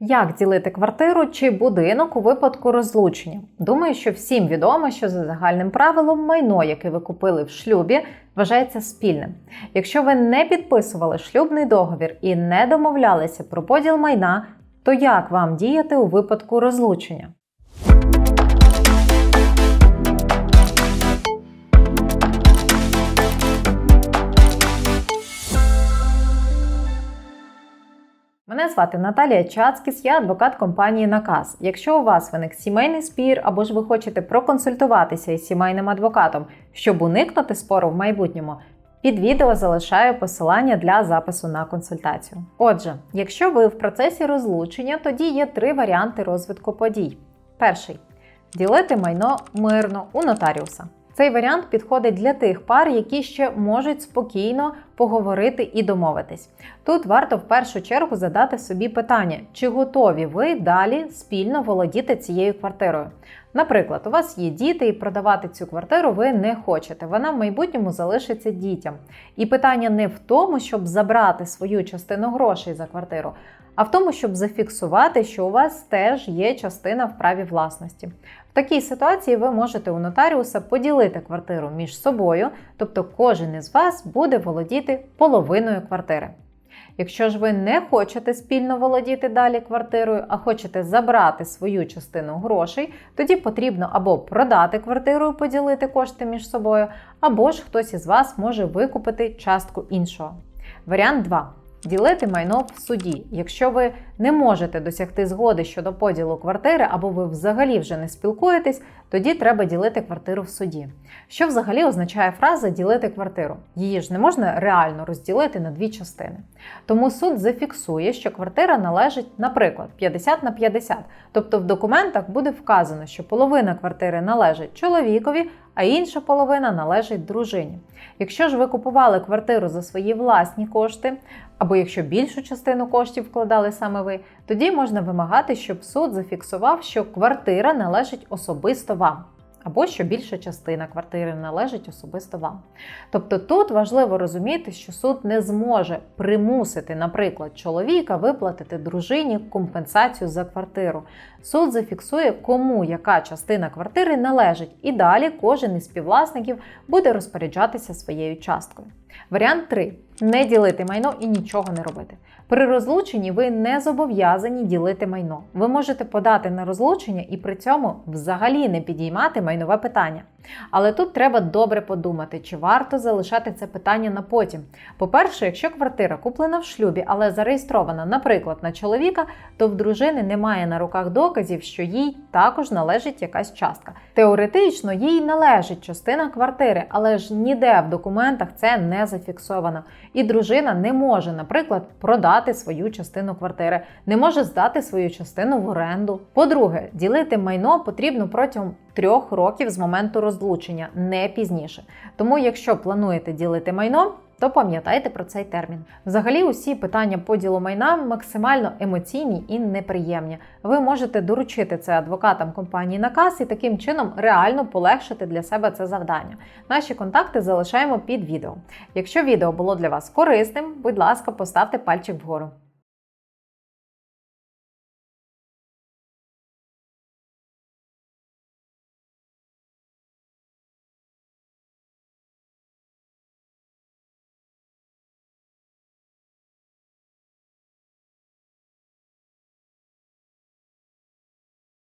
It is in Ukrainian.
Як ділити квартиру чи будинок у випадку розлучення? Думаю, що всім відомо, що за загальним правилом майно, яке ви купили в шлюбі, вважається спільним. Якщо ви не підписували шлюбний договір і не домовлялися про поділ майна, то як вам діяти у випадку розлучення? Мене звати Наталія Чацкіс, я адвокат компанії Наказ. Якщо у вас виник сімейний спір або ж ви хочете проконсультуватися із сімейним адвокатом, щоб уникнути спору в майбутньому, під відео залишаю посилання для запису на консультацію. Отже, якщо ви в процесі розлучення, тоді є три варіанти розвитку подій. Перший ділити майно мирно у нотаріуса. Цей варіант підходить для тих пар, які ще можуть спокійно поговорити і домовитись. Тут варто в першу чергу задати собі питання, чи готові ви далі спільно володіти цією квартирою. Наприклад, у вас є діти, і продавати цю квартиру ви не хочете. Вона в майбутньому залишиться дітям. І питання не в тому, щоб забрати свою частину грошей за квартиру, а в тому, щоб зафіксувати, що у вас теж є частина в праві власності. В такій ситуації ви можете у нотаріуса поділити квартиру між собою, тобто кожен із вас буде володіти половиною квартири. Якщо ж ви не хочете спільно володіти далі квартирою, а хочете забрати свою частину грошей, тоді потрібно або продати квартиру і поділити кошти між собою, або ж хтось із вас може викупити частку іншого. Варіант 2. Ділити майно в суді. Якщо ви не можете досягти згоди щодо поділу квартири, або ви взагалі вже не спілкуєтесь, тоді треба ділити квартиру в суді. Що взагалі означає фраза ділити квартиру? Її ж не можна реально розділити на дві частини. Тому суд зафіксує, що квартира належить, наприклад, 50 на 50. Тобто в документах буде вказано, що половина квартири належить чоловікові, а інша половина належить дружині. Якщо ж ви купували квартиру за свої власні кошти, або якщо більшу частину коштів вкладали саме ви, тоді можна вимагати, щоб суд зафіксував, що квартира належить особисто вам. Або що більша частина квартири належить особисто вам. Тобто тут важливо розуміти, що суд не зможе примусити, наприклад, чоловіка виплатити дружині компенсацію за квартиру. Суд зафіксує, кому яка частина квартири належить, і далі кожен із співвласників буде розпоряджатися своєю часткою. Варіант 3. Не ділити майно і нічого не робити. При розлученні ви не зобов'язані ділити майно. Ви можете подати на розлучення і при цьому взагалі не підіймати майнове питання. Але тут треба добре подумати, чи варто залишати це питання на потім. По-перше, якщо квартира куплена в шлюбі, але зареєстрована, наприклад, на чоловіка, то в дружини немає на руках доказів, що їй також належить якась частка. Теоретично їй належить частина квартири, але ж ніде в документах це не зафіксовано. І дружина не може, наприклад, продати свою частину квартири, не може здати свою частину в оренду. По-друге, ділити майно потрібно протягом трьох років з моменту розлучення, не пізніше. Тому, якщо плануєте ділити майно, то пам'ятайте про цей термін. Взагалі, усі питання поділу майна максимально емоційні і неприємні. Ви можете доручити це адвокатам компанії наказ і таким чином реально полегшити для себе це завдання. Наші контакти залишаємо під відео. Якщо відео було для вас корисним, будь ласка, поставте пальчик вгору.